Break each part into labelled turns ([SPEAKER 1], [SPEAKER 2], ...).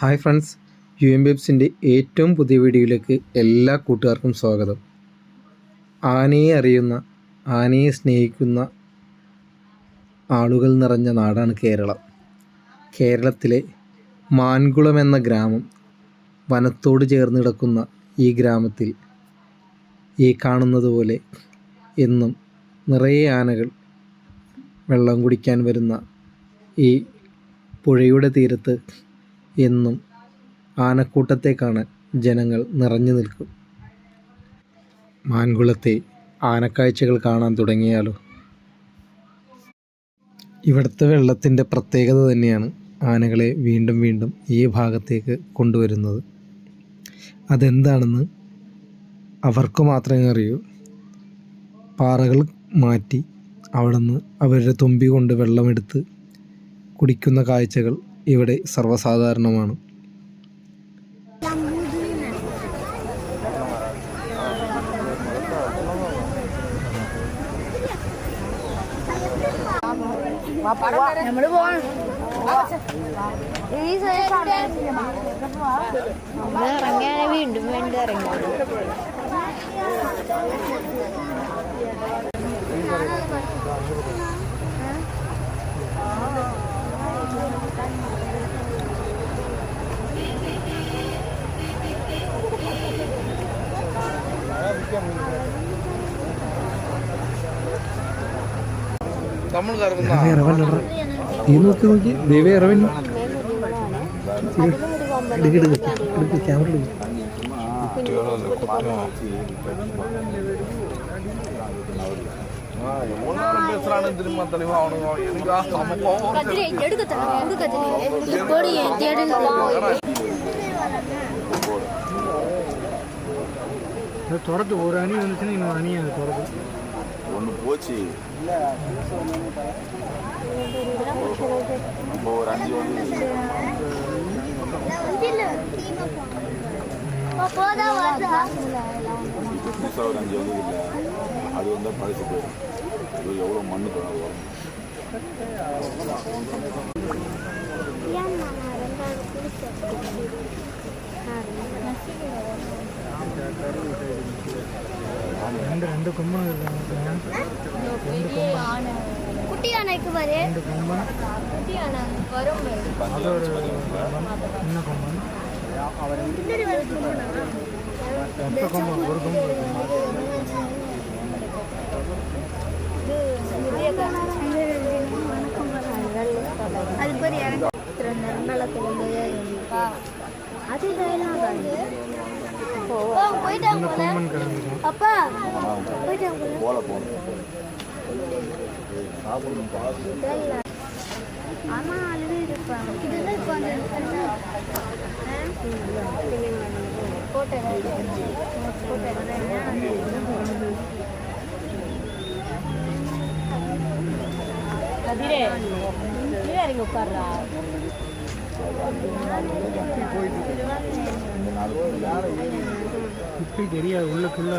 [SPEAKER 1] Hi friends U M ബിബ്സിന്റെ ഏറ്റവും പുതിയ വീഡിയോയിലേക്ക് എല്ലാ കൂട്ടുകാർക്കും സ്വാഗതം. ആനയെ അറിയുന്ന ആനയെ സ്നേഹിക്കുന്ന ആളുകൾ നിറഞ്ഞ നാടാണ് കേരളം. കേരളത്തിലെ മാൻകുളം എന്ന ഗ്രാമം വനത്തോട് ചേർന്ന് കിടക്കുന്ന ഈ ഗ്രാമത്തിൽ ഈ കാണുന്നത് പോലെ എന്നും നിറയെ ആനകൾ വെള്ളം കുടിക്കാൻ വരുന്ന ഈ പുഴയുടെ തീരത്ത് എന്നും ആനക്കൂട്ടത്തെ കാണാൻ ജനങ്ങൾ നിറഞ്ഞു നിൽക്കും. മാൻകുളത്തെ ആനക്കാഴ്ചകൾ കാണാൻ തുടങ്ങിയാലോ? ഇവിടുത്തെ വെള്ളത്തിന്റെ പ്രത്യേകത തന്നെയാണ് ആനകളെ വീണ്ടും വീണ്ടും ഈ ഭാഗത്തേക്ക് കൊണ്ടുവരുന്നത്. അതെന്താണെന്ന് അവർക്ക് മാത്രമേ അറിയൂ. പാറകൾ മാറ്റി അവിടുന്ന് അവരുടെ തുമ്പി കൊണ്ട് വെള്ളമെടുത്ത് കുടിക്കുന്ന കാഴ്ചകൾ ഇവിടെ സർവസാധാരണമാണ്.
[SPEAKER 2] നമ്മൾ പോവാണ് നമ്മൾ വീണ്ടും വീണ്ടും ഇറങ്ങി
[SPEAKER 1] നോക്കി നോക്കി ദൈവം ഇറവൻ എടുക്ക് എടുക്ക് എടുക്ക് ക്യാമറ എടുക്ക്
[SPEAKER 2] அது துரத்து
[SPEAKER 1] ஒரு அணி வந்துச்சுன்னா இன்னொரு அணி அது துரத்து
[SPEAKER 3] ஒன்று போச்சு. இப்போ ஒரு அஞ்சு வந்து புதுசாக ஒரு அஞ்சு வந்து அது வந்து பழச்சு போயிடும். எவ்வளோ மண்ணு தொடர்பு ரெண்டு
[SPEAKER 1] ரெண்டு கொம்பு இருக்காங்க
[SPEAKER 2] குட்டி யானைக்கு பாரு.
[SPEAKER 1] ரெண்டு கொம்பு.
[SPEAKER 2] குட்டி யானை வரும்
[SPEAKER 1] அது ஒரு சின்ன கொம்பு. மொத்த கொம்பு ஒரு கொம்பு
[SPEAKER 2] அது பேர் இறங்க நிர்மலா குழந்தையா அது
[SPEAKER 1] வந்து போயிட்டாங்க
[SPEAKER 2] அப்பா போயிட்டாங்க போல.
[SPEAKER 3] போகணும்
[SPEAKER 2] அம்மா அழுது இதுதான் கொஞ்சம் கோட்டை கோட்டை கதிரே கீழே இறங்கி உட்கார்றா.
[SPEAKER 1] போயிட்டு குப்பை தெரியாது உள்ளுக்குள்ளே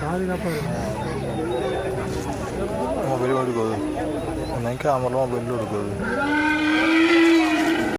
[SPEAKER 1] பாதுகாப்பாக இருக்கும்.
[SPEAKER 3] வெளியே எடுக்காது நைக்கா அமரலாம் அப்படி வெளியே எடுக்காது